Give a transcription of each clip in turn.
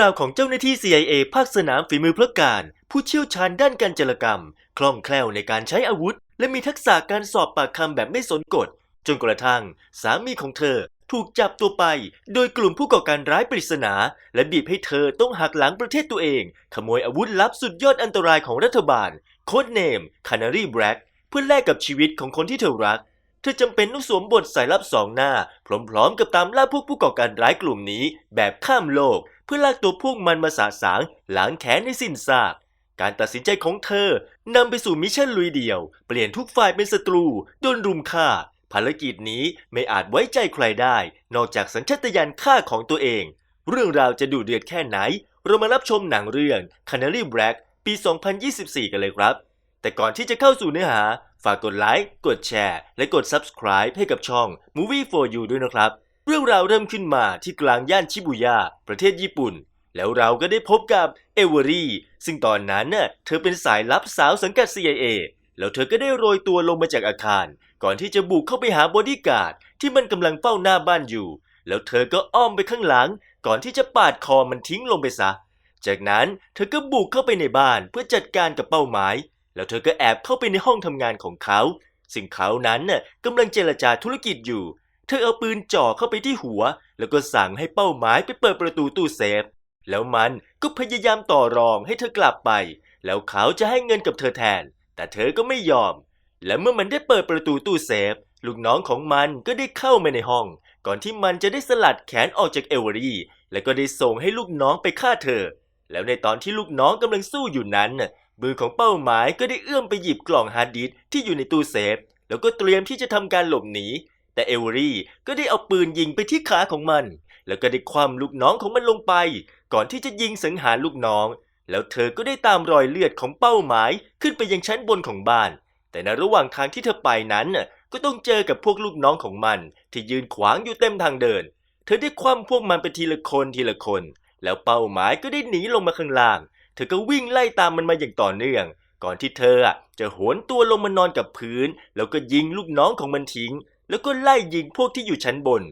ราวของเจ้าหน้าที่ CIA ภาคสนามฝีมือพระการ ผู้เชี่ยวชาญด้านการจรกรรม คล่องแคล่วในการใช้อาวุธ และมีทักษะการสอบปากคำแบบไม่สนกฎ จนกระทั่งสามีของเธอถูกจับตัวไป โดยกลุ่มผู้ก่อการร้ายปริศนา และบีบให้เธอต้องหักหลังประเทศตัวเอง ขโมยอาวุธลับสุดยอดอันตรายของรัฐบาล โค้ดเนม Canary Black เพื่อแลกกับชีวิตของคนที่เธอรัก เธอจำเป็นต้องสวมบทสายลับสองหน้า พร้อมๆ กับตามล่าพวกผู้ก่อการร้ายกลุ่มนี้แบบข้ามโลก เพื่อลากตัวพวกมันมาสาสางหล้างแค้นในสิ้นซากการตัดสินใจของเธอนำไปสู่มิชชั่นลุยเดียว เปลี่ยนทุกฝ่ายเป็นศัตรูโดนรุมฆ่า ภารกิจนี้ไม่อาจไว้ใจใครได้ นอกจากสัญชาตญาณฆ่าของตัวเอง เรื่องราวจะดูเดือดแค่ไหน เรามารับชมหนังเรื่อง Canary Black ปี 2024 กันเลยครับ แต่ก่อนที่จะเข้าสู่เนื้อหา ฝากกดไลค์ กดแชร์ และกด Subscribe ให้กับช่อง Movie for You ด้วยนะครับ เรื่องราวเริ่มขึ้นมาที่กลางย่านชิบุย่าประเทศญี่ปุ่น แล้วเราก็ได้พบกับเอเวอรี่ซึ่งตอนนั้นน่ะเธอเป็นสายลับสาวสังกัด CIA แล้วเธอก็ได้โรยตัวลงมาจากอาคาร ก่อนที่จะบุกเข้าไปหาบอดี้การ์ดที่มันกำลังเฝ้าหน้าบ้านอยู่ แล้วเธอก็อ้อมไปข้างหลัง ก่อนที่จะปาดคอมันทิ้งลงไปซะ จากนั้นเธอก็บุกเข้าไปในบ้านเพื่อจัดการกับเป้าหมาย แล้วเธอก็แอบเข้าไปในห้องทำงานของเขา ซึ่งเขานั้นน่ะกำลังเจรจาธุรกิจอยู่ เธอเอาปืนจ่อเข้าไปที่หัว แล้วก็สั่งให้เป้าหมายไปเปิดประตูตู้เซฟ แล้วมันก็พยายามต่อรองให้เธอกลับไป แล้วเขาจะให้เงินกับเธอแทน แต่เธอก็ไม่ยอม และเมื่อมันได้เปิดประตูตู้เซฟ ลูกน้องของมันก็ได้เข้ามาในห้อง ก่อนที่มันจะได้สลัดแขนออกจากเอเวอรี่ แล้วก็ได้ส่งให้ลูกน้องไปฆ่าเธอ แล้วในตอนที่ลูกน้องกำลังสู้อยู่นั้นมือของเป้าหมายก็ได้เอื้อมไปหยิบกล่องฮาร์ดดิสที่อยู่ในตู้เซฟ แล้วก็เตรียมที่จะทำการหลบหนี แต่เอเวอรี่ก็ได้เอาปืนยิงไปที่ขาของมัน แล้วก็ได้คว่ำลูกน้องของมันลงไป ก่อนที่จะยิงสังหารลูกน้อง แล้วเธอก็ได้ตามรอยเลือดของเป้าหมายขึ้นไปยังชั้นบนของบ้าน แต่ในระหว่างทางที่เธอไปนั้นก็ต้องเจอกับพวกลูกน้องของมัน ที่ยืนขวางอยู่เต็มทางเดิน เธอได้คว่ำพวกมันไปทีละคนทีละคน แล้วเป้าหมายก็ได้หนีลงมาข้างล่าง เธอก็วิ่งไล่ตามมันมาอย่างต่อเนื่อง ก่อนที่เธอจะโหนตัวลงมานอนกับพื้น แล้วก็ยิงลูกน้องของมันทิ้ง แล้วก็ไล่ยิงพวกที่อยู่ชั้นบน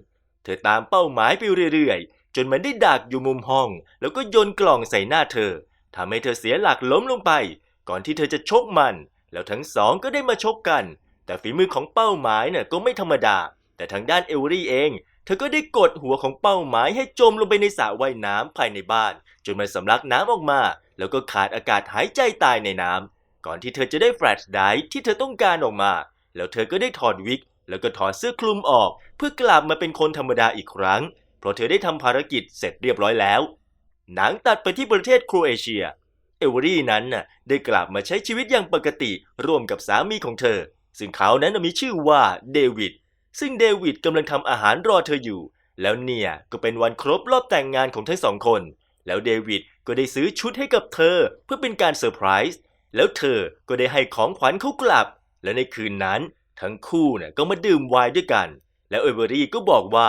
เธอตามเป้าหมายไปเรื่อยๆ จนมันได้ดักอยู่มุมห้อง แล้วก็โยนกล่องใส่หน้าเธอทำให้เธอเสียหลักล้มลงไป ก่อนที่เธอจะชกมัน แล้วทั้งสองก็ได้มาชกกัน แต่ฝีมือของเป้าหมายเนี่ยก็ไม่ธรรมดา แต่ทางด้านเอเวรี่เอง เธอก็ได้กดหัวของเป้าหมายให้จมลงไปในสระว่ายน้ำภายในบ้าน จนมันสำลักน้ำออกมา แล้วก็ขาดอากาศหายใจตายในน้ำก่อนที่เธอจะได้แฟลชไดรฟ์ที่เธอต้องการออกมา แล้วเธอก็ได้ถอดวิก แล้วก็ถอดเสื้อคลุมออก เพื่อกลับมาเป็นคนธรรมดาอีกครั้ง เพราะเธอได้ทำภารกิจเสร็จเรียบร้อยแล้ว หนังตัดไปที่ประเทศโครเอเชีย เอเวอรี่นั้นน่ะได้กลับมาใช้ชีวิตอย่างปกติร่วมกับสามีของเธอ ซึ่งเขานั้นมีชื่อว่าเดวิด ซึ่งเดวิดกำลังทำอาหารรอเธออยู่ แล้วเนี่ยก็เป็นวันครบรอบแต่งงานของทั้งสองคน แล้วเดวิดก็ได้ซื้อชุดให้กับเธอเพื่อเป็นการเซอร์ไพรส์ แล้วเธอก็ได้ให้ของขวัญเขากลับ และในคืนนั้น ทั้งคู่เนี่ยก็มาดื่มไวน์ด้วยกัน แล้วเอเวอรี่ก็บอกว่า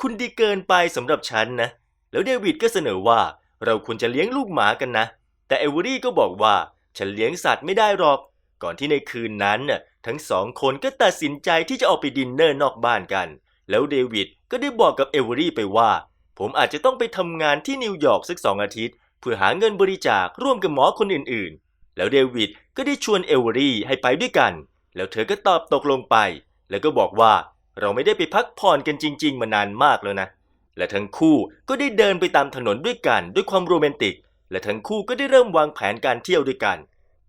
คุณดีเกินไปสำหรับฉันนะ แล้วเดวิดก็เสนอว่าเราควรจะเลี้ยงลูกหมากันนะ แต่เอเวอรี่ก็บอกว่าฉันเลี้ยงสัตว์ไม่ได้หรอก ก่อนที่ในคืนนั้นน่ะทั้งสองคนก็ตัดสินใจที่จะออกไปดินเนอร์นอกบ้านกัน แล้วเดวิดก็ได้บอกกับเอเวอรี่ไปว่า ผมอาจจะต้องไปทำงานที่นิวยอร์กสักสองอาทิตย์ เพื่อหาเงินบริจาคร่วมกับหมอคนอื่นๆ แล้วเดวิดก็ได้ชวนเอเวอรี่ให้ไปด้วยกัน แล้วเธอก็ตอบตกลงไป แล้วก็บอกว่าเราไม่ได้ไปพักผ่อนกันจริง ๆ มานานมากแล้วนะ และทั้งคู่ก็ได้เดินไปตามถนนด้วยกันด้วยความโรแมนติก และทั้งคู่ก็ได้เริ่มวางแผนการเที่ยวด้วยกัน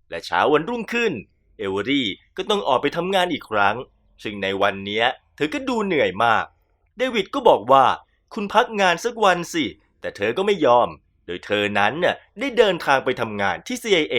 และเช้าวันรุ่งขึ้น เอเวอรี่ก็ต้องออกไปทำงานอีกครั้ง ซึ่งในวันนี้เธอก็ดูเหนื่อยมาก เดวิดก็บอกว่าคุณพักงานสักวันสิ แต่เธอก็ไม่ยอม โดยเธอนั้นน่ะได้เดินทางไปทำงานที่ CIA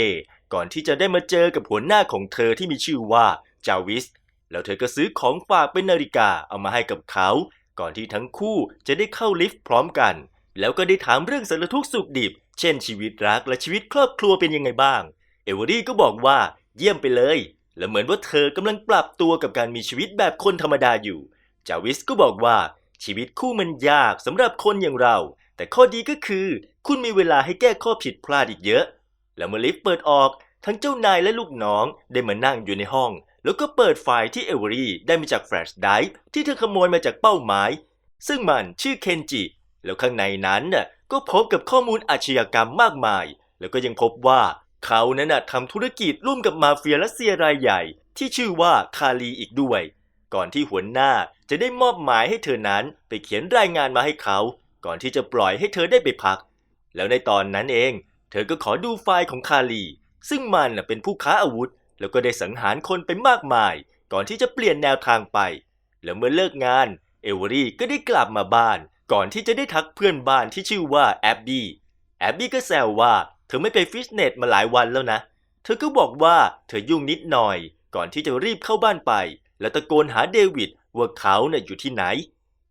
ก่อนที่จะได้มาเจอกับหัวหน้าของเธอที่มีชื่อว่า จาวิส แล้วเธอก็ซื้อของฝากเป็นนาฬิกาเอามาให้กับเขา ก่อนที่ทั้งคู่จะได้เข้าลิฟต์พร้อมกัน แล้วก็ได้ถามเรื่องสารทุกข์สุขดิบ เช่นชีวิตรักและชีวิตครอบครัวเป็นยังไงบ้าง เอเวอรี่ก็บอกว่าเยี่ยมไปเลย และเหมือนว่าเธอกำลังปรับตัวกับการมีชีวิตแบบคนธรรมดาอยู่ จาวิสก็บอกว่าชีวิตคู่มันยากสำหรับคนอย่างเรา แต่ข้อดีก็คือ คุณมีเวลาให้แก้ข้อผิดพลาดอีกเยอะ แล้วเมื่อลิฟต์เปิดออกทั้งเจ้านายและลูกน้องได้มานั่งอยู่ในห้อง แล้วก็เปิดไฟล์ที่เอเวอรี่ได้มาจากแฟลชไดรฟ์ที่เธอขโมยมาจากเป้าหมาย ซึ่งมันชื่อเคนจิ แล้วข้างในนั้นน่ะก็พบกับข้อมูลอาชญากรรมมากมาย แล้วก็ยังพบว่าเขานั้นน่ะทำธุรกิจร่วมกับมาเฟียรัสเซียรายใหญ่ ที่ชื่อว่าคาลีอีกด้วย ก่อนที่หัวหน้าจะได้มอบหมายให้เธอนั้นไปเขียนรายงานมาให้เขา ก่อนที่จะปล่อยให้เธอได้ไปพัก แล้วในตอนนั้นเอง เธอก็ขอดูไฟล์ของคาลี ซึ่งมันเป็นผู้ค้าอาวุธ แล้วก็ได้สังหารคนไปมากมาย ก่อนที่จะเปลี่ยนแนวทางไป แล้วเมื่อเลิกงาน เอเวอรี่ก็ได้กลับมาบ้าน ก่อนที่จะได้ทักเพื่อนบ้านที่ชื่อว่าแอบบี้ แอบบี้ก็แซวว่าเธอไม่ไปฟิตเนสมาหลายวันแล้วนะ เธอก็บอกว่าเธอยุ่งนิดหน่อย ก่อนที่จะรีบเข้าบ้านไป แล้วตะโกนหาเดวิดว่าเขาเนี่ยอยู่ที่ไหน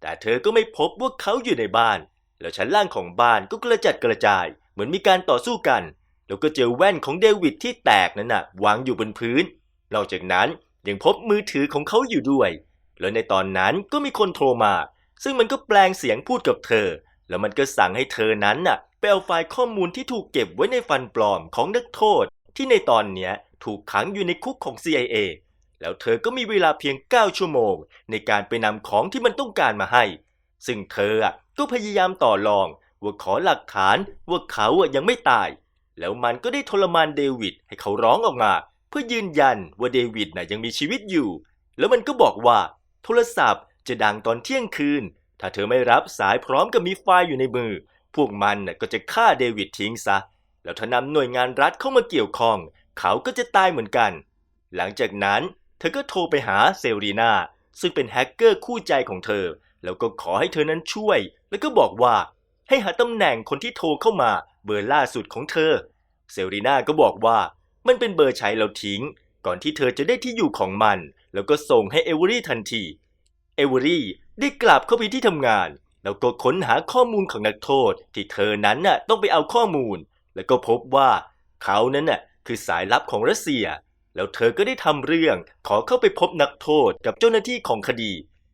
แต่เธอก็ไม่พบว่าเขาอยู่ในบ้าน แล้วชั้นล่างของบ้านก็กระจัดกระจาย เหมือนมีการต่อสู้กัน แล้วก็เจอแว่นของเดวิดที่แตกนั้นน่ะวางอยู่บนพื้น นอกจากนั้นยังพบมือถือของเขาอยู่ด้วย แล้วในตอนนั้นก็มีคนโทรมา ซึ่งมันก็แปลงเสียงพูดกับเธอ แล้วมันก็สั่งให้เธอนั้นน่ะไปเอาไฟล์ข้อมูลที่ถูกเก็บไว้ในฟันปลอมของนักโทษ ที่ในตอนเนี้ยถูกขังอยู่ในคุกของ CIA แล้วเธอก็มีเวลาเพียง 9 ชั่วโมง ในการไปนำของที่มันต้องการมาให้ ซึ่งเธออะก็พยายามต่อรองว่าขอหลักฐานว่าเขาอะยังไม่ตาย แล้วมันก็ได้ทรมานเดวิดให้เขาร้องออกมา เพื่อยืนยันว่าเดวิดน่ะยังมีชีวิตอยู่ แล้วมันก็บอกว่า โทรศัพท์จะดังตอนเที่ยงคืน ถ้าเธอไม่รับสายพร้อมกับมีไฟล์อยู่ในมือ พวกมันน่ะก็จะฆ่าเดวิดทิ้งซะ แล้วถ้านำหน่วยงานรัฐเข้ามาเกี่ยวข้อง เขาก็จะตายเหมือนกัน หลังจากนั้นเธอก็โทรไปหาเซรีนาซึ่งเป็นแฮกเกอร์คู่ใจของเธอ แล้วก็ขอให้เธอนั้นช่วย แล้วก็บอกว่าให้หาตำแหน่งคนที่โทรเข้ามา เบอร์ล่าสุดของเธอ เซรีนาก็บอกว่ามันเป็นเบอร์ใช้แล้วทิ้ง ก่อนที่เธอจะได้ที่อยู่ของมัน แล้วก็ส่งให้เอเวอรี่ทันที เอเวอรี่ได้กลับเข้าไปที่ทำงาน แล้วก็ค้นหาข้อมูลของนักโทษ ที่เธอนั้นน่ะต้องไปเอาข้อมูล แล้วก็พบว่าเขานั้นน่ะคือสายลับของรัสเซีย แล้วเธอก็ได้ทำเรื่องขอเข้าไปพบนักโทษกับเจ้าหน้าที่ของคดี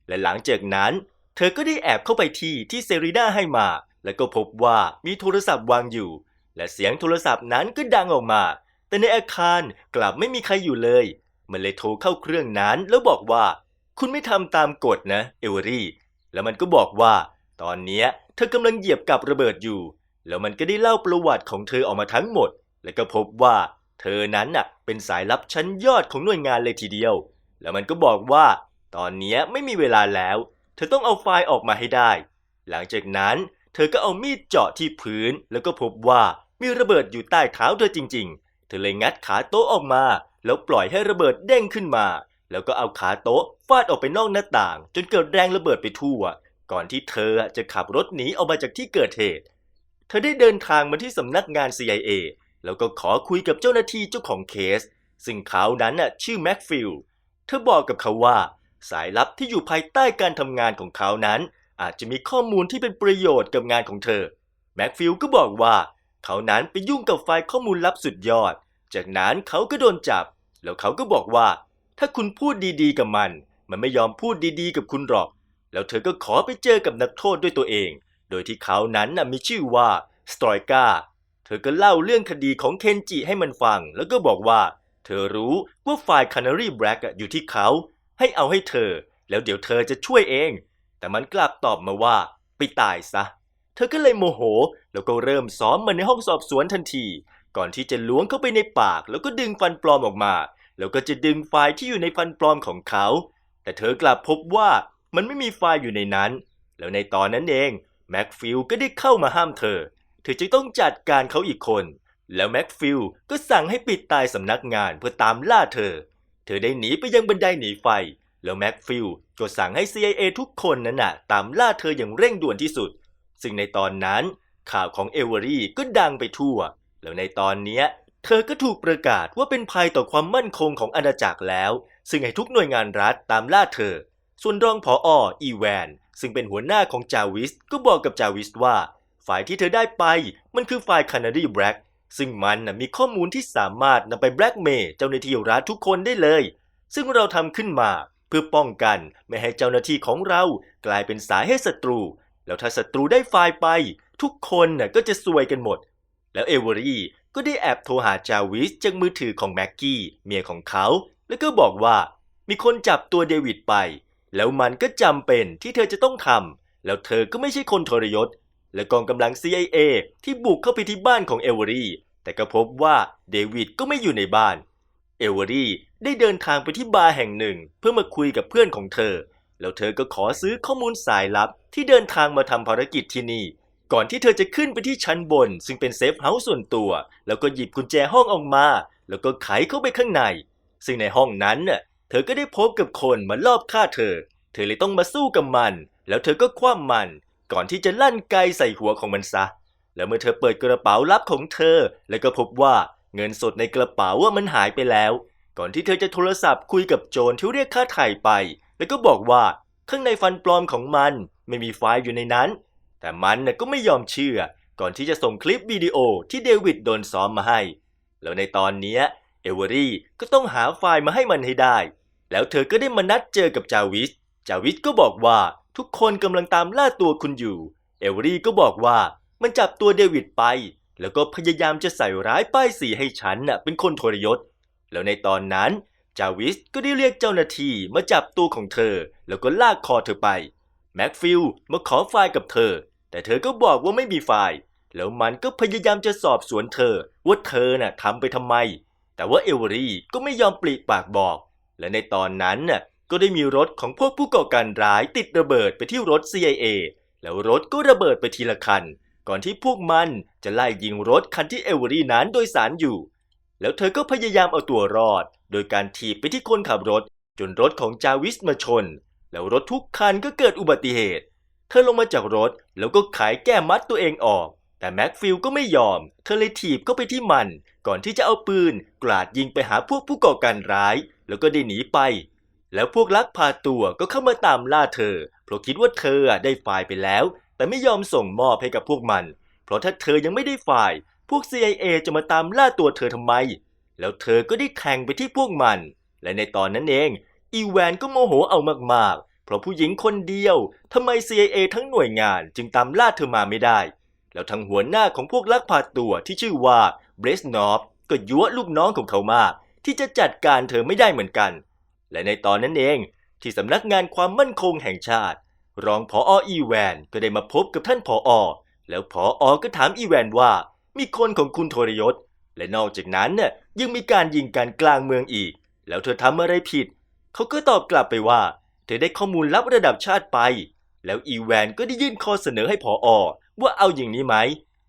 และหลังจากนั้น เธอก็ได้แอบเข้าไปที่ที่เซรีนาให้มา แล้วก็พบว่ามีโทรศัพท์วางอยู่ และเสียงโทรศัพท์นั้นก็ดังออกมา แต่ในอาคารกลับไม่มีใครอยู่เลย มันเลยโทรเข้าเครื่องนั้นแล้วบอกว่า คุณไม่ทำตามกฎนะ เอเวอรี่ แล้วมันก็บอกว่า ตอนนี้เธอกำลังเหยียบกับระเบิดอยู่ แล้วมันก็ได้เล่าประวัติของเธอออกมาทั้งหมด แล้วก็พบว่า เธอนั้นน่ะเป็นสายลับชั้นยอดของหน่วยงานเลยทีเดียว แล้วมันก็บอกว่า ตอนนี้ไม่มีเวลาแล้ว เธอต้องเอาไฟล์ออกมาให้ได้ หลังจากนั้น เธอก็เอามีดเจาะที่พื้น แล้วก็พบว่ามีระเบิดอยู่ใต้เท้าเธอจริง ๆ เธอเลยงัดขาโต๊ะออกมา แล้วปล่อยให้ระเบิดเด้งขึ้นมา แล้วก็เอาขาโต๊ะฟาดออกไปนอกหน้าต่าง จนเกิดแรงระเบิดไปทั่ว ก่อนที่เธอจะขับรถหนีออกมาจากที่เกิดเหตุ เธอได้เดินทางมาที่สำนักงาน CIA แล้วก็ขอคุยกับเจ้าหน้าที่เจ้าของเคส ซึ่งเขานั้นน่ะชื่อแม็กฟิลเธอบอกกับเขาว่า สายลับที่อยู่ภายใต้การทำงานของเขานั้น อาจจะมีข้อมูลที่เป็นประโยชน์กับงานของเธอ แม็กฟิลก็บอกว่า เขานั้นไปยุ่งกับไฟล์ข้อมูลลับสุดยอด จากนั้นเขาก็โดนจับ แล้วเขาก็บอกว่า ถ้าคุณพูดดีๆกับมัน มันไม่ยอมพูดดีๆกับคุณหรอก แล้วเธอก็ขอไปเจอกับนักโทษด้วยตัวเอง โดยที่เขานั้นมีชื่อว่าสตรอยกาเธอก็เล่าเรื่องคดีของเคนจิให้มันฟัง แล้วก็บอกว่า เธอรู้ว่าไฟล์ Canary Black อยู่ที่เขา ให้เอาให้เธอ แล้วเดี๋ยวเธอจะช่วยเอง แต่มันกลับตอบมาว่าไปตายซะ เธอก็เลยโมโห แล้วก็เริ่มซ้อมมันในห้องสอบสวนทันที ก่อนที่จะล้วงเข้าไปในปาก แล้วก็ดึงฟันปลอมออกมา แล้วก็จะดึงไฟล์ที่อยู่ในฟันปลอมของเขา แต่เธอกลับพบว่ามันไม่มีไฟล์อยู่ในนั้น แล้วในตอนนั้นเองแม็กฟิลก็ได้เข้ามาห้ามเธอ เธอจึงต้องจัดการเขาอีกคน แล้วแม็กฟิลก็สั่งให้ปิดตายสำนักงานเพื่อตามล่าเธอ เธอได้หนีไปยังบันไดหนีไฟ แล้วแม็กฟิลก็สั่งให้ CIA ทุกคนนั้นน่ะตามล่าเธออย่างเร่งด่วนที่สุด ซึ่งในตอนนั้นข่าวของเอเวอรี่ก็ดังไปทั่ว แล้วในตอนเนี้ยเธอก็ถูกประกาศว่าเป็นภัยต่อความมั่นคงของอาณาจักรแล้ว ซึ่งให้ทุกหน่วยงานรัฐตามล่าเธอ ส่วนรองผออีแวน ซึ่งเป็นหัวหน้าของจาวิสก็บอกกับจาวิสว่า ฝ่ายที่เธอได้ไปมันคือฝ่าย Canary Black ซึ่งมันนะมีข้อมูลที่สามารถนำไปแบล็กเมย์เจ้าหน้าที่รัฐทุกคนได้เลย ซึ่งเราทำขึ้นมา พื่อป้องกันไม่ให้เจ้าหน้าที่ของเรากลายเป็นสายให้ศัตรู แล้วถ้าศัตรูได้ไฟล์ไป ทุกคนน่ะก็จะซวยกันหมด แล้วเอเวอรี่ก็ได้แอบโทรหาจาวิสจากมือถือของแม็กกี้เมียของเขา แล้วก็บอกว่า มีคนจับตัวเดวิดไป แล้วมันก็จำเป็นที่เธอจะต้องทำแล้วเธอก็ไม่ใช่คนทรยศ และกองกำลัง CIA ที่บุกเข้าไปที่บ้านของเอเวอรี่แต่ก็พบว่าเดวิดก็ไม่อยู่ในบ้าน เอเวอรี่ ได้เดินทางไปที่บาร์แห่งหนึ่ง เพื่อมาคุยกับเพื่อนของเธอ แล้วเธอก็ขอซื้อข้อมูลสายลับที่เดินทางมาทำภารกิจที่นี่ ก่อนที่เธอจะขึ้นไปที่ชั้นบน ซึ่งเป็นเซฟเฮาส์ส่วนตัว แล้วก็หยิบกุญแจห้องออกมา แล้วก็ไขเข้าไปข้างใน ซึ่งในห้องนั้นน่ะเธอก็ได้พบกับคนมาลอบฆ่าเธอ เธอเลยต้องมาสู้กับมัน แล้วเธอก็คว้ามัน ก่อนที่จะลั่นไกใส่หัวของมันซะ แล้วเมื่อเธอเปิดกระเป๋าลับของเธอ แล้วก็พบว่าเงินสดในกระเป๋าว่ามันหายไปแล้ว ก่อนที่เธอจะโทรศัพท์คุยกับโจรที่เรียกค่าไถ่ไป แล้วก็บอกว่าข้างในฟันปลอมของมันไม่มีไฟล์อยู่ในนั้น แต่มันน่ะก็ไม่ยอมเชื่อ ก่อนที่จะส่งคลิปวิดีโอที่เดวิดโดนซ้อมมาให้ แล้วในตอนนี้เอเวอรี่ก็ต้องหาไฟล์มาให้มันให้ได้ แล้วเธอก็ได้มานัดเจอกับจาวิส จาวิสก็บอกว่าทุกคนกำลังตามล่าตัวคุณอยู่ เอเวอรี่ก็บอกว่ามันจับตัวเดวิดไป แล้วก็พยายามจะใส่ร้ายป้ายสีให้ฉันน่ะเป็นคนทรยศ แล้วในตอนนั้น จาวิสก็ได้เรียกเจ้าหน้าที่มาจับตัวของเธอ แล้วก็ลากคอเธอไป แม็กฟิลมาขอไฟล์กับเธอ แต่เธอก็บอกว่าไม่มีไฟล์ แล้วมันก็พยายามจะสอบสวนเธอ ว่าเธอน่ะทำไปทำไม แต่ว่าเอเวอรี่ก็ไม่ยอมปลีปากบอก และในตอนนั้นน่ะก็ได้มีรถของพวกผู้ก่อการร้ายติดระเบิดไปที่รถ CIA แล้วรถก็ระเบิดไปทีละคัน ก่อนที่พวกมันจะไล่ยิงรถคันที่เอเวอรี่นั้นโดยสารอยู่ แล้วเธอก็พยายามเอาตัวรอด โดยการถีบไปที่คนขับรถ จนรถของจาวิสมาชน แล้วรถทุกคันก็เกิดอุบัติเหตุ เธอลงมาจากรถแล้วก็ขายแก้มัดตัวเองออก แต่แม็กฟิลก็ไม่ยอม เธอเลยถีบเข้าไปที่มัน ก่อนที่จะเอาปืน กราดยิงไปหาพวกผู้ก่อการร้าย แล้วก็ได้หนีไป แล้วพวกลักพาตัวก็เข้ามาตามล่าเธอ เพราะคิดว่าเธอได้ไฟล์ไปแล้ว แต่ไม่ยอมส่งมอบให้กับพวกมัน เพราะถ้าเธอยังไม่ได้ไฟล์ พวก CIA จะมาตามล่าตัวเธอทำไม แล้วเธอก็ได้แทงไปที่พวกมัน และในตอนนั้นเอง อีแวนก็โมโหเอามากๆ เพราะผู้หญิงคนเดียวทำไม CIA ทั้งหน่วยงานจึงตามล่าเธอมาไม่ได้ แล้วทางหัวหน้าของพวกลักพาตัวที่ชื่อว่าเบรสนอฟก็ยั่วลูกน้องของเขามาก ที่จะจัดการเธอไม่ได้เหมือนกัน และในตอนนั้นเองที่สำนักงานความมั่นคงแห่งชาติ รองผออีแวนก็ได้มาพบกับท่านผอ แล้วผออก็ถามอีแวนว่า มีคนของคุณทรยศ และนอกจากนั้นน่ะยังมีการยิงกันกลางเมืองอีก แล้วเธอทำอะไรผิด เขาก็ตอบกลับไปว่า เธอได้ข้อมูลลับระดับชาติไป แล้วอีแวนก็ได้ยื่นข้อเสนอให้ผออว่าเอาอย่างนี้ไหม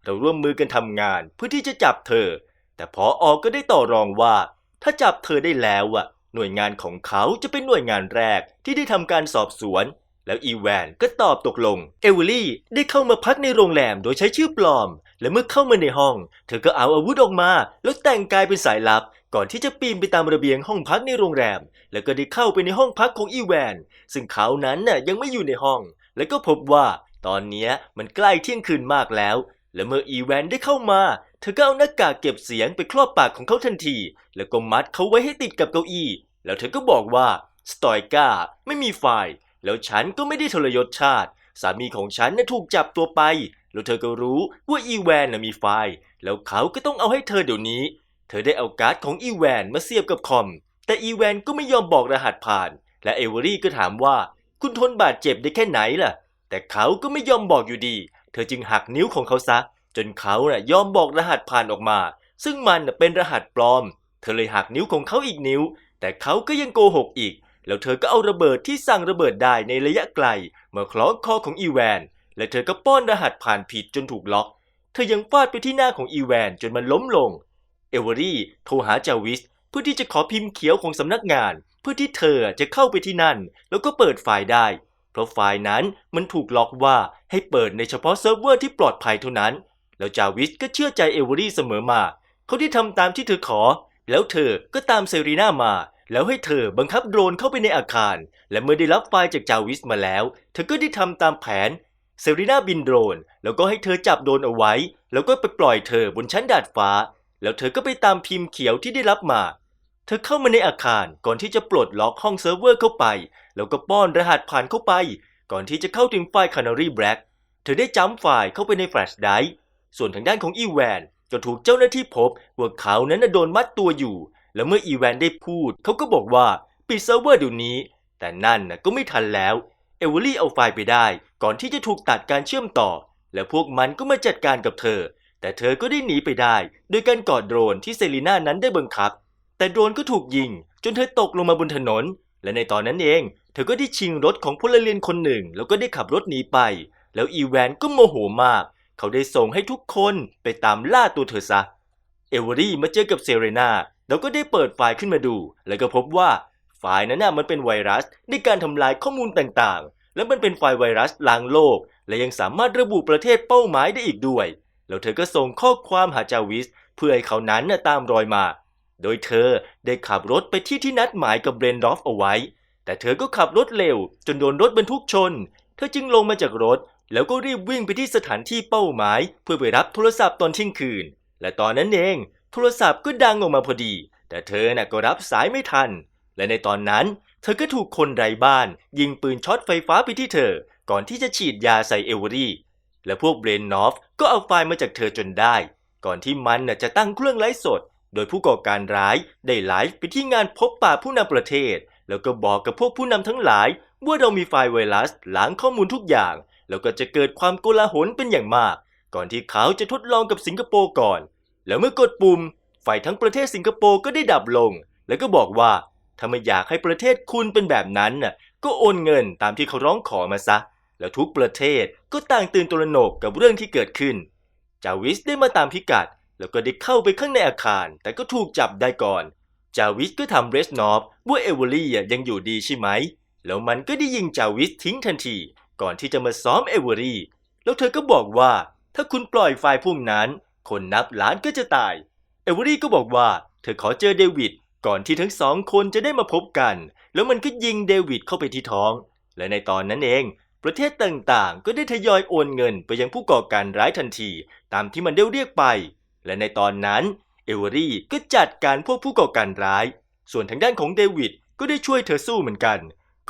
เราร่วมมือกันทำงานเพื่อที่จะจับเธอ แต่ผออก็ได้ต่อรองว่า ถ้าจับเธอได้แล้วอะหน่วยงานของเขาจะเป็นหน่วยงานแรกที่ได้ทำการสอบสวน แล้วอีแวนก็ตอบตกลง เอเวอรี่ได้เข้ามาพักในโรงแรมโดยใช้ชื่อปลอม และเมื่อเข้ามาในห้อง เธอก็เอาอาวุธออกมา แล้วแต่งกายเป็นสายลับ ก่อนที่จะปีนไปตามระเบียงห้องพักในโรงแรม แล้วก็ได้เข้าไปในห้องพักของอีแวน ซึ่งเขานั้นน่ะยังไม่อยู่ในห้อง แล้วก็พบว่า ตอนนี้มันใกล้เที่ยงคืนมากแล้ว และเมื่ออีแวนได้เข้ามา เธอก็เอาหน้ากากเก็บเสียงไปครอบปากของเขาทันที แล้วก็มัดเขาไว้ให้ติดกับเก้าอี้ แล้วเธอก็บอกว่าสตอยกาไม่มีไฟล์ แล้วฉันก็ไม่ได้ทรยศชาติ สามีของฉันน่ะถูกจับตัวไป แล้วเธอก็รู้ว่าอีแวนน่ะมีไฟล์ แล้วเขาก็ต้องเอาให้เธอเดี๋ยวนี้ เธอได้เอาการ์ดของอีแวนมาเสียบกับคอม แต่อีแวนก็ไม่ยอมบอกรหัสผ่าน และเอเวอรี่ก็ถามว่าคุณทนบาดเจ็บได้แค่ไหนล่ะ แต่เขาก็ไม่ยอมบอกอยู่ดี เธอจึงหักนิ้วของเขาซะ จนเขาน่ะยอมบอกรหัสผ่านออกมา ซึ่งมันเป็นรหัสปลอม เธอเลยหักนิ้วของเขาอีกนิ้ว แต่เขาก็ยังโกหกอีก แล้วเธอก็เอาระเบิดที่สั่งระเบิดได้ในระยะไกลมาคล้องคอของอีแวน และเธอก็ป้อนรหัสผ่านผิดจนถูกล็อก เธอยังฟาดไปที่หน้าของอีแวนจนมันล้มลง เอเวอรี่โทรหาจาวิสเพื่อที่จะขอพิมพ์เขียวของสำนักงาน เพื่อที่เธอจะเข้าไปที่นั่น แล้วก็เปิดไฟล์ได้ เพราะไฟล์นั้นมันถูกล็อกว่าให้เปิดในเฉพาะเซิร์ฟเวอร์ที่ปลอดภัยเท่านั้น แล้วจาวิสก็เชื่อใจเอเวอรี่เสมอมา เขาที่ทำตามที่เธอขอ แล้วเธอก็ตามเซรีนามา แล้วให้เธอบังคับโดรนเข้าไปในอาคาร และเมื่อได้รับไฟล์จากจาวิสมาแล้ว เธอก็ได้ทำตามแผน เซรีนาบินโดรน แล้วก็ให้เธอจับโดรนเอาไว้ แล้วก็ไปปล่อยเธอบนชั้นดาดฟ้า แล้วเธอก็ไปตามพิมพ์เขียวที่ได้รับมา เธอเข้ามาในอาคารก่อนที่จะปลดล็อกห้องเซิร์ฟเวอร์เข้าไป แล้วก็ป้อนรหัสผ่านเข้าไป ก่อนที่จะเข้าถึงไฟล์ Canary Black เธอได้จัมป์ไฟล์เข้าไปในแฟลชไดรฟ์ส่วนทางด้านของอีแวนก็ถูกเจ้าหน้าที่พบว่าเขานั้นโดนมัดตัวอยู่ แล้วเมื่ออีแวนได้พูด เขาก็บอกว่าปิดเซิร์ฟเวอร์เดี๋ยวนี้ แต่นั่นนะก็ไม่ทันแล้ว เอเวอรี่เอาไฟล์ไปได้ ก่อนที่จะถูกตัดการเชื่อมต่อ แล้วพวกมันก็มาจัดการกับเธอ แต่เธอก็ได้หนีไปได้ โดยการกอดโดรนที่เซรีน่านั้นได้บังคับ แต่โดรนก็ถูกยิง จนเธอตกลงมาบนถนน และในตอนนั้นเอง เธอก็ได้ชิงรถของพลเรือนคนหนึ่ง แล้วก็ได้ขับรถหนีไป แล้วอีแวนก็โมโหมาก เขาได้ส่งให้ทุกคนไปตามล่าตัวเธอซะ เอเวอรี่มาเจอกับเซเรนา แล้วก็ได้เปิดไฟล์ขึ้นมาดู แล้วก็พบว่าไฟล์นั้นน่ะมันเป็นไวรัสในการทำลายข้อมูลต่างๆ และมันเป็นไฟล์ไวรัสล้างโลก และยังสามารถระบุประเทศเป้าหมายได้อีกด้วย แล้วเธอก็ส่งข้อความหาจาวิสเพื่อให้เขานั้นน่ะตามรอยมา โดยเธอได้ขับรถไปที่ที่นัดหมายกับเบรนดอฟเอาไว้ แต่เธอก็ขับรถเร็ว จนโดนรถบรรทุกชน เธอจึงลงมาจากรถ แล้วก็รีบวิ่งไปที่สถานที่เป้าหมาย เพื่อไปรับโทรศัพท์ตอนเที่ยงคืน และตอนนั้นเอง โทรศัพท์ก็ดังออกมาพอดี แต่เธอน่ะก็รับสายไม่ทัน และในตอนนั้น เธอก็ถูกคนไร้บ้าน ยิงปืนช็อตไฟฟ้าไปที่เธอ ก่อนที่จะฉีดยาใส่เอเวอรี่ และพวกเบรนนอฟก็เอาไฟล์มาจากเธอจนได้ ก่อนที่มันน่ะจะตั้งเครื่องไลฟ์สด โดยผู้ก่อการร้ายได้ไลฟ์ไปที่งานพบปะผู้นำประเทศ แล้วก็บอกกับพวกผู้นำทั้งหลายว่าเรามีไฟล์ไวรัสล้างข้อมูลทุกอย่าง แล้วก็จะเกิดความโกลาหลเป็นอย่างมาก ก่อนที่เขาจะทดลองกับสิงคโปร์ก่อน แล้วเมื่อกดปุ่ม ไฟทั้งประเทศสิงคโปร์ก็ได้ดับลง แล้วก็บอกว่าถ้าไม่อยากให้ประเทศคุณเป็นแบบนั้นน่ะก็โอนเงินตามที่เขาร้องขอมาซะ แล้วทุกประเทศก็ต่างตื่นตระหนกกับเรื่องที่เกิดขึ้น จาวิสได้มาตามพิกัด แล้วก็ได้เข้าไปข้างในอาคาร แต่ก็ถูกจับได้ก่อน จาวิสก็ทำเรสนอฟว่าเอเวอรี่ยังอยู่ดีใช่ไหม แล้วมันก็ได้ยิงจาวิสทิ้งทันที ก่อนที่จะมาซ้อมเอเวอรี่ แล้วเธอก็บอกว่า ถ้าคุณปล่อยไฟล์พวกนั้น คนนับล้านก็จะตาย เอเวอรี่ก็บอกว่าเธอขอเจอเดวิดก่อนที่ทั้งสองคนจะได้มาพบกัน แล้วมันก็ยิงเดวิดเข้าไปที่ท้อง และในตอนนั้นเอง ประเทศต่างๆ ก็ได้ทยอยโอนเงินไปยังผู้ก่อการร้ายทันที ตามที่มันได้เรียกไป และในตอนนั้นเอเวอรี่ก็จัดการพวกผู้ก่อการร้าย ส่วนทางด้านของเดวิดก็ได้ช่วยเธอสู้เหมือนกัน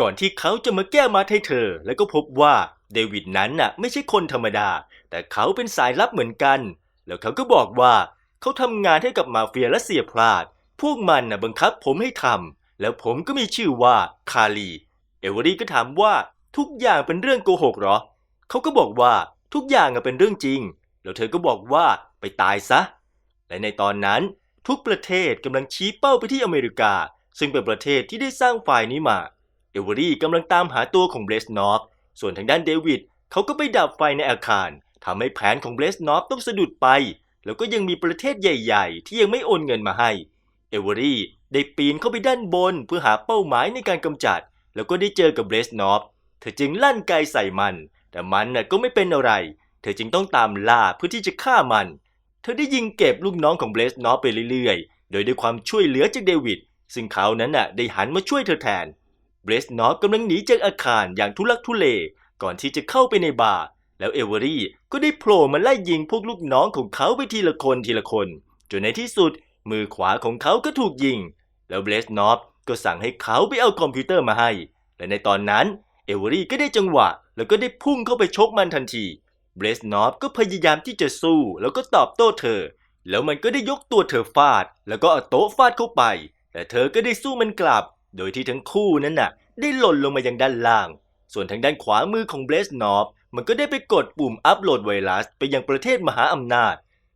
ก่อนที่เขาจะมาแก้มาให้เธอ แล้วก็พบว่าเดวิดนั้นน่ะไม่ใช่คนธรรมดา แต่เขาเป็นสายลับเหมือนกัน แล้วเขาก็บอกว่าเขาทำงานให้กับมาเฟียและเสียพลาด พวกมันน่ะบังคับผมให้ทำแล้วผมก็มีชื่อว่าคาลี เอเวอรี่ก็ถามว่าทุกอย่างเป็นเรื่องโกหกเหรอ เขาก็บอกว่าทุกอย่างอะเป็นเรื่องจริง แล้วเธอก็บอกว่าไปตายซะ และในตอนนั้นทุกประเทศกำลังชี้เป้าไปที่อเมริกา ซึ่งเป็นประเทศที่ได้สร้างไฟล์นี้มา เอเวอรี่กำลังตามหาตัวของเบรสนอฟส่วนทางด้านเดวิดเขาก็ไปดับไฟในอาคาร ทำให้แผนของเบรสนอฟต้องสะดุดไป แล้วก็ยังมีประเทศใหญ่ ๆ ที่ยังไม่โอนเงินมาให้ เอเวอรี่ได้ปีนเข้าไปด้านบนเพื่อหาเป้าหมายในการกำจัด แล้วก็ได้เจอกับเบรสนอฟเธอจึงลั่นไกใส่มัน แต่มันน่ะก็ไม่เป็นอะไร เธอจึงต้องตามล่าเพื่อที่จะฆ่ามัน เธอได้ยิงเก็บลูกน้องของเบรสนอฟไปเรื่อยๆ โดยด้วยความช่วยเหลือจากเดวิดซึ่งเขานั้นน่ะได้หันมาช่วยเธอแทนเบรสนอฟกำลังหนีจากอาคารอย่างทุลักทุเล ก่อนที่จะเข้าไปในบาร์ แล้วเอเวอรี่ก็ได้โผล่มาไล่ยิงพวกลูกน้องของเขาไปทีละคนทีละคน จนในที่สุด มือขวาของเขาก็ถูกยิง แล้วเบรสนอฟก็สั่งให้เขาไปเอาคอมพิวเตอร์มาให้ และในตอนนั้นเอเวอรี่ก็ได้จังหวะ แล้วก็ได้พุ่งเข้าไปชกมันทันทีเบรสนอฟก็พยายามที่จะสู้ แล้วก็ตอบโต้เธอ แล้วมันก็ได้ยกตัวเธอฟาด แล้วก็เอาโต๊ะฟาดเข้าไป แต่เธอก็ได้สู้มันกลับ โดยที่ทั้งคู่นั้นน่ะ ได้หล่นลงมายังด้านล่าง ส่วนทางด้านขวามือของเบรสนอฟ มันก็ได้ไปกดปุ่มอัปโหลดไวรัส ไปยังประเทศมหาอำนาจ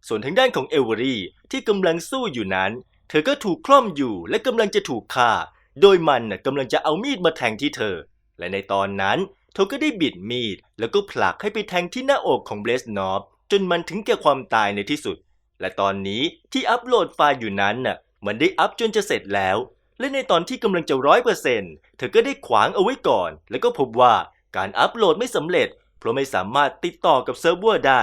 ส่วนทางด้านของเอเวอรี่ที่กำลังสู้อยู่นั้น เธอก็ถูกคล่อมอยู่และกำลังจะถูกฆ่า โดยมันน่ะกำลังจะเอามีดมาแทงที่เธอ และในตอนนั้น เธอก็ได้บิดมีด แล้วก็ผลักให้ไปแทงที่หน้าอกของเบรสนอฟจนมันถึงแก่ความตายในที่สุด และตอนนี้ที่อัปโหลดไฟล์อยู่นั้นน่ะมันได้อัพจนจะเสร็จแล้ว และในตอนที่กำลังจะร้อยเปอร์เซ็นต์เธอก็ได้ขวางเอาไว้ก่อน แล้วก็พบว่าการอัปโหลดไม่สำเร็จ เพราะไม่สามารถติดต่อกับเซิร์ฟเวอร์ได้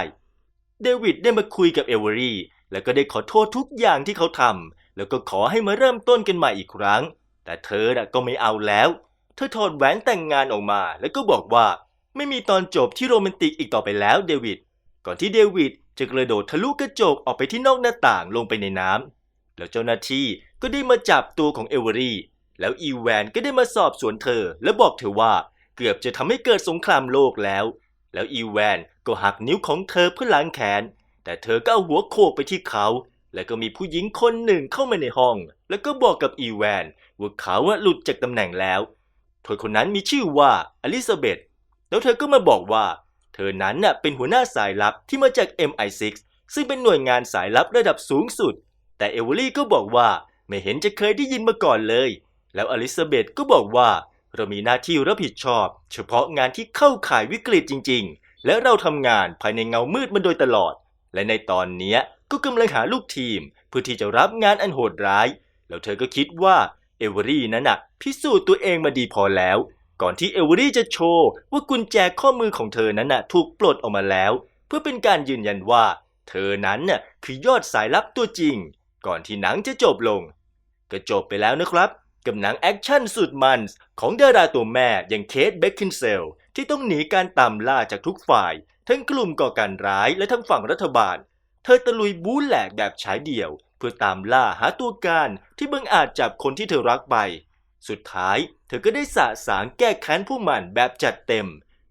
เดวิดได้มาคุยกับเอเวอรี่ แล้วก็ได้ขอโทษทุกอย่างที่เขาทำแล้วก็ขอให้มาเริ่มต้นกันใหม่อีกครั้ง แต่เธอน่ะก็ไม่เอาแล้ว เธอถอดแหวนแต่งงานออกมา แล้วก็บอกว่าไม่มีตอนจบที่โรแมนติกอีกต่อไปแล้วเดวิด ก่อนที่เดวิดจะกระโดดทะลุกระจกออกไปที่นอกหน้าต่างลงไปในน้ำแล้วเจ้าหน้าที่ก็ได้มาจับตัวของเอเวอรี่แล้วอีแวนก็ได้มาสอบสวนเธอ และบอกเธอว่าเกือบจะทำให้เกิดสงครามโลกแล้ว แล้วอีแวนก็หักนิ้วของเธอเพื่อล้างแค้น แต่เธอก็เอาหัวโขกไปที่เขา แล้วก็มีผู้หญิงคนหนึ่งเข้ามาในห้อง แล้วก็บอกกับอีแวนว่าเขาหลุดจากตำแหน่งแล้วเธอคนนั้นมีชื่อว่าอลิซาเบธ แล้วเธอก็มาบอกว่า เธอนั้นน่ะเป็นหัวหน้าสายลับที่มาจาก MI6 ซึ่งเป็นหน่วยงานสายลับระดับสูงสุด แต่เอเวอรี่ก็บอกว่าไม่เห็นจะเคยได้ยินมาก่อนเลย แล้วอลิซาเบธก็บอกว่า เรามีหน้าที่รับผิดชอบ เฉพาะงานที่เข้าข่ายวิกฤตจริง ๆ และเราทำงานภายในเงามืดมาโดยตลอด และในตอนนี้ก็กำลังหาลูกทีม เพื่อที่จะรับงานอันโหดร้าย แล้วเธอก็คิดว่าเอเวอรี่นั้นน่ะพิสูจน์ตัวเองมาดีพอแล้ว ก่อนที่เอเวอรี่จะโชว์ว่ากุญแจข้อมือของเธอนั้นน่ะถูกปลดออกมาแล้ว เพื่อเป็นการยืนยันว่า เธอนั้นน่ะคือยอดสายลับตัวจริง ก่อนที่หนังจะจบลง ก็จบไปแล้วนะครับ กับหนังแอคชั่นสุดมันส์ของดาราตัวแม่อย่างเคทเบคคินเซลที่ต้องหนีการตามล่าจากทุกฝ่าย ทั้งกลุ่มก่อการร้ายและทั้งฝั่งรัฐบาล เธอตะลุยบู๊แหลกแบบฉายเดี่ยว เพื่อตามล่าหาตัวการที่บังอาจจับคนที่เธอรักไป สุดท้ายเธอก็ได้สะสางแก้แค้นผู้มันแบบจัดเต็ม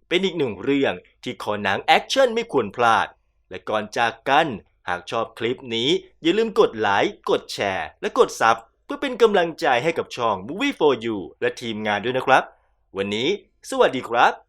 เป็นอีกหนึ่งเรื่องที่คอหนังแอคชั่นไม่ควรพลาด และก่อนจากกัน หากชอบคลิปนี้อย่าลืมกดไลค์กดแชร์ และกดซับ เพื่อเป็นกำลังใจให้กับช่อง Movie for You และทีมงานด้วยนะครับ วันนี้ สวัสดีครับ